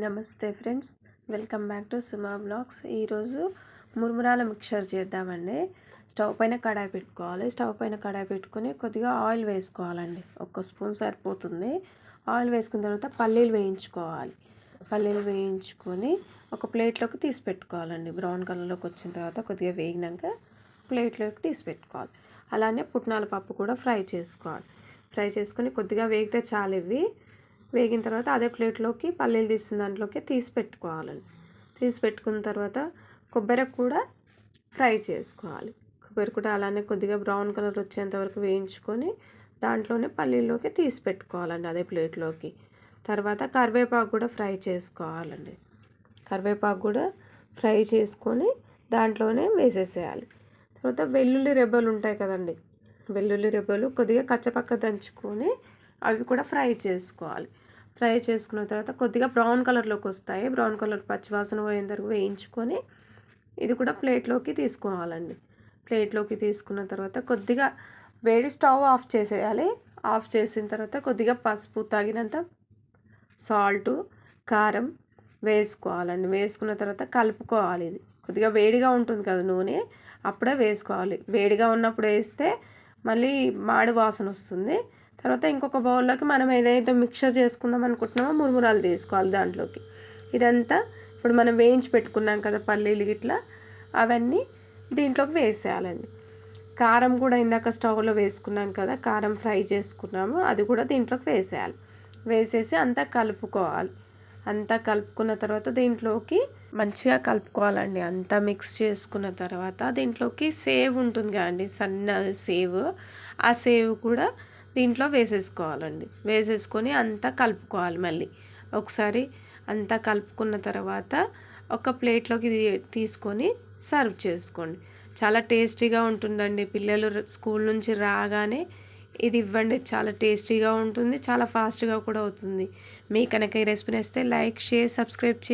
నమస్తే friends welcome back to Suma vlogs. ఈరోజు మురుమురాల మిక్చర్ చేద్దామండి. స్టవ్ పైన కడాయి పెట్టుకోవాలి. స్టవ్ పైన కడాయి పెట్టుకొని కొద్దిగా ఆయిల్ వేసుకోవాలండి. ఒక స్పూన్ సరిపోతుంది. ఆయిల్ వేసుకున్న తర్వాత పల్లీలు వేయించుకోవాలి. పల్లీలు వేయించుకొని ఒక ప్లేట్లోకి తీసి పెట్టుకోవాలండి. బ్రౌన్ కలర్లోకి వచ్చిన తర్వాత కొద్దిగా వేగినాక ప్లేట్లోకి తీసి పెట్టుకోవాలి. అలానే పుట్నాల పప్పు కూడా ఫ్రై చేసుకోవాలి. ఫ్రై చేసుకొని కొద్దిగా వేగితే చాలు ఇవి. వేగిన తర్వాత అదే ప్లేట్లోకి పల్లీలు తీసిన దాంట్లోకి తీసి పెట్టుకోవాలండి. తీసి పెట్టుకున్న తర్వాత కొబ్బరి కూడా ఫ్రై చేసుకోవాలి. కొబ్బరి కూడా అలానే కొద్దిగా బ్రౌన్ కలర్ వచ్చేంత వరకు వేయించుకొని దాంట్లోనే పల్లీలోకి తీసి పెట్టుకోవాలండి అదే ప్లేట్లోకి. తర్వాత కరివేపాకు కూడా ఫ్రై చేసుకోవాలండి. కరివేపాకు కూడా ఫ్రై చేసుకొని దాంట్లోనే వేసేసేయాలి. తర్వాత వెల్లుల్లి రెబ్బలు ఉంటాయి కదండి వెల్లుల్లి రెబ్బలు కొద్దిగా కచ్చపక్క దంచుకొని అవి కూడా ఫ్రై చేసుకోవాలి. ఫ్రై చేసుకున్న తర్వాత కొద్దిగా బ్రౌన్ కలర్లోకి వస్తాయి. బ్రౌన్ కలర్ పచ్చివాసన పోయేంత వరకు వేయించుకొని ఇది కూడా ప్లేట్లోకి తీసుకోవాలండి. ప్లేట్లోకి తీసుకున్న తర్వాత కొద్దిగా వేడి స్టవ్ ఆఫ్ చేసేయాలి. ఆఫ్ చేసిన తర్వాత కొద్దిగా పసుపు తగినంత సాల్ట్ కారం వేసుకోవాలండి. వేసుకున్న తర్వాత కలుపుకోవాలి ఇది. కొద్దిగా వేడిగా ఉంటుంది కదా నూనె అప్పుడే వేసుకోవాలి. వేడిగా ఉన్నప్పుడు వేస్తే మళ్ళీ మాడి వాసన వస్తుంది. తర్వాత ఇంకొక బౌల్లోకి మనం ఏదైతే మిక్చర్ చేసుకుందాం అనుకుంటున్నామో మురుమురాలు తీసుకోవాలి దాంట్లోకి. ఇదంతా ఇప్పుడు మనం వేయించి పెట్టుకున్నాం కదా పల్లీలు ఇట్లా అవన్నీ దీంట్లోకి వేసేయాలండి. కారం కూడా ఇందాక స్టవ్లో వేసుకున్నాం కదా కారం ఫ్రై చేసుకున్నాము అది కూడా దీంట్లోకి వేసేయాలి. వేసేసి అంతా కలుపుకోవాలి. అంతా కలుపుకున్న తర్వాత దీంట్లోకి మంచిగా కలుపుకోవాలండి. అంతా మిక్స్ చేసుకున్న తర్వాత దీంట్లోకి సేవ్ ఉంటుంది కదండి సన్న సేవ్. ఆ సేవ్ కూడా దీంట్లో వేసేసుకోవాలండి. వేసేసుకొని అంతా కలుపుకోవాలి మళ్ళీ. ఒకసారి అంతా కలుపుకున్న తర్వాత ఒక ప్లేట్లోకి తీసుకొని సర్వ్ చేసుకోండి. చాలా టేస్టీగా ఉంటుందండి. పిల్లలు స్కూల్ నుంచి రాగానే ఇది ఇవ్వండి. చాలా టేస్టీగా ఉంటుంది. చాలా ఫాస్ట్గా కూడా అవుతుంది. మీ కనుక ఈ రెసిపీ నేస్తే లైక్ షేర్ సబ్స్క్రైబ్ చేయండి